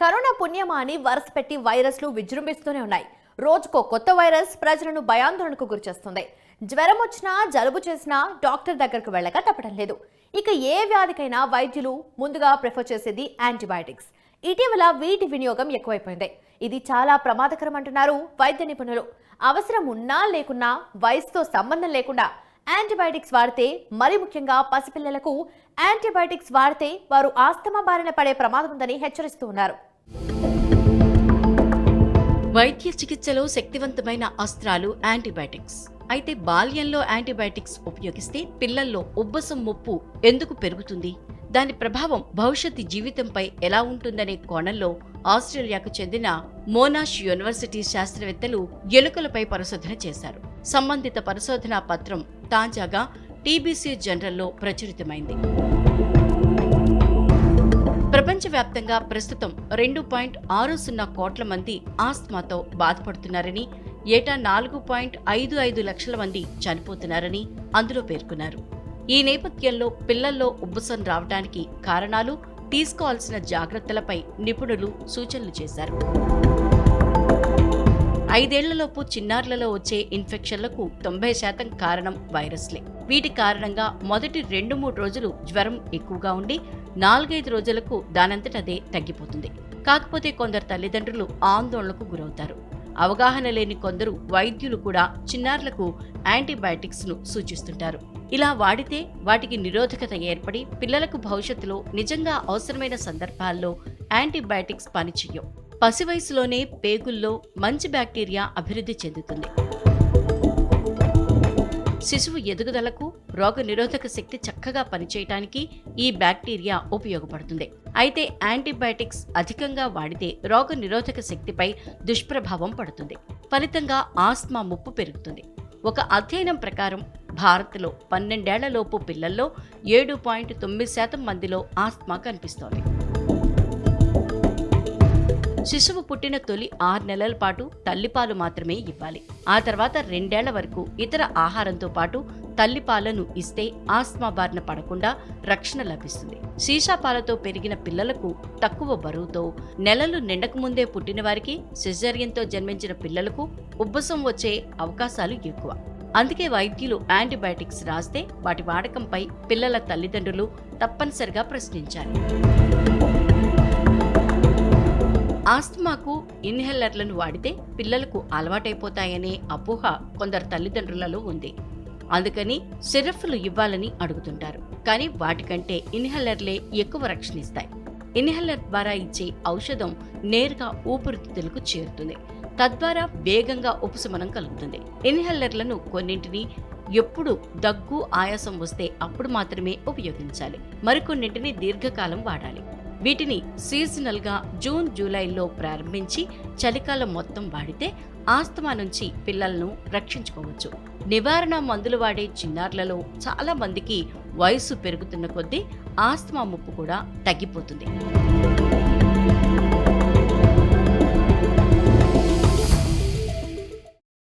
Corona పుణ్యమా అని వరుస పెట్టి వైరస్లు విజృంభిస్తూనే ఉన్నాయి. రోజుకో కొత్త వైరస్ ప్రజలను భయాందోళనకు గురిచేస్తుంది జ్వరం వచ్చినా జలుబు చేసినా డాక్టర్ దగ్గరకు వెళ్ళక తప్పడం లేదు. ఇక ఏ వ్యాధికైనా వైద్యులు ముందుగా ప్రిఫర్ చేసేది యాంటీబయాటిక్స్. ఇటీవల వీటి వినియోగం ఎక్కువైపోయింది. ఇది చాలా ప్రమాదకరం అంటున్నారు వైద్య నిపుణులు. అవసరం ఉన్నా లేకున్నా వయసుతో సంబంధం లేకుండా యాంటీబయాటిక్స్ వాడితే మరి ముఖ్యంగా పసిపిల్లలకు యాంటీబయాటిక్స్ వాడితే వారు ఆస్తమా బారిన పడే ప్రమాదం ఉందని హెచ్చరిస్తూ ఉన్నారు. వైద్య చికిత్సలో శక్తివంతమైన అస్త్రాలు యాంటీబయాటిక్స్. అయితే బాల్యంలో యాంటీబయాటిక్స్ ఉపయోగిస్తే పిల్లల్లో ఉబ్బసం ముప్పు ఎందుకు పెరుగుతుంది? దాని ప్రభావం భవిష్యత్ జీవితంపై ఎలా ఉంటుందనే కోణంలో ఆస్ట్రేలియాకు చెందిన మోనాష్ యూనివర్సిటీ శాస్త్రవేత్తలు ఎలుకలపై పరిశోధన చేశారు. సంబంధిత పరిశోధనా పత్రం తాజాగా టీబీసీ జనరల్లో ప్రచురితమైంది. ప్రపంచవ్యాప్తంగా ప్రస్తుతం రెండు పాయింట్ ఆరు సున్నా కోట్ల మంది ఆస్మాతో బాధపడుతున్నారని ఏటా నాలుగు పాయింట్ ఐదు ఐదు లక్షల మంది చనిపోతున్నారని అందులో పేర్కొన్నారు. ఈ నేపథ్యంలో పిల్లల్లో ఉబ్బసం రావడానికి కారణాలు తీసుకోవాల్సిన జాగ్రత్తలపై నిపుణులు సూచనలు చేశారు. ఐదేళ్ళలోపు చిన్నారులలో వచ్చే ఇన్ఫెక్షన్లకు తొంభై శాతం కారణం వైరస్లే. వీటి కారణంగా మొదటి రెండు మూడు రోజులు జ్వరం ఎక్కువగా ఉండి నాలుగైదు రోజులకు దానంతటదే తగ్గిపోతుంది. కాకపోతే కొందరు తల్లిదండ్రులు ఆందోళనకు గురవుతారు. అవగాహన లేని కొందరు వైద్యులు కూడా చిన్నారులకు యాంటీబయాటిక్స్ను సూచిస్తుంటారు. ఇలా వాడితే వాటికి నిరోధకత ఏర్పడి పిల్లలకు భవిష్యత్తులో నిజంగా అవసరమైన సందర్భాల్లో యాంటీబయాటిక్స్ పనిచేయవు పసి వయసులోనే పేగుల్లో మంచి బ్యాక్టీరియా అభివృద్ధి చెందుతుంది. శిశువు ఎదుగుదలకు రోగ నిరోధక శక్తి చక్కగా పనిచేయటానికి ఈ బ్యాక్టీరియా ఉపయోగపడుతుంది. అయితే యాంటీబయాటిక్స్ అధికంగా వాడితే రోగ నిరోధక శక్తిపై దుష్ప్రభావం పడుతుంది. ఫలితంగా ఆస్మా ముప్పు పెరుగుతుంది. ఒక అధ్యయనం ప్రకారం భారత్లో పన్నెండేళ్ళలోపు పిల్లల్లో ఏడు పాయింట్ తొమ్మిది శాతం మందిలో ఆస్మా కనిపిస్తోంది. శిశువు పుట్టిన తొలి ఆరు నెలల పాటు తల్లిపాలు మాత్రమే ఇవ్వాలి. ఆ తర్వాత రెండేళ్ళ వరకు ఇతర ఆహారంతో పాటు తల్లిపాలను ఇస్తే ఆస్మా బారిన పడకుండా రక్షణ లభిస్తుంది. సీసాపాలతో పెరిగిన పిల్లలకు తక్కువ బరువుతో నెలలు నిండకముందే పుట్టిన వారికి సిజరియన్తో జన్మించిన పిల్లలకు ఉబ్బసం వచ్చే అవకాశాలు ఎక్కువ. అందుకే వైద్యులు యాంటీబయాటిక్స్ రాస్తే వాటి వాడకంపై పిల్లల తల్లిదండ్రులు తప్పనిసరిగా ప్రశ్నించాలి. ఆస్తమాకు ఇన్హేలర్లను వాడితే పిల్లలకు అలవాటైపోతాయనే అపోహ కొందరు తల్లిదండ్రులలో ఉంది. అందుకని సిరఫ్లు ఇవ్వాలని అడుగుతుంటారు. కానీ వాటికంటే ఇన్హేలర్లే ఎక్కువ రక్షణిస్తాయి. ఇన్హేలర్ ద్వారా ఇచ్చే ఔషధం నేరుగా ఊపిరితిత్తులకు చేరుతుంది. తద్వారా వేగంగా ఉపశమనం కలుగుతుంది. ఇన్హేలర్లను కొన్నింటిని ఎప్పుడు దగ్గు ఆయాసం వస్తే అప్పుడు మాత్రమే ఉపయోగించాలి. మరికొన్నింటిని దీర్ఘకాలం వాడాలి. వీటిని సీజనల్గా జూన్ జూలైలో ప్రారంభించి చలికాలం మొత్తం వాడితే ఆస్తమా నుంచి పిల్లలను రక్షించుకోవచ్చు. నివారణ మందులు వాడే చిన్నారులలో చాలా మందికి వయసు పెరుగుతున్న కొద్దీ ఆస్తమా ముప్పు కూడా తగ్గిపోతుంది.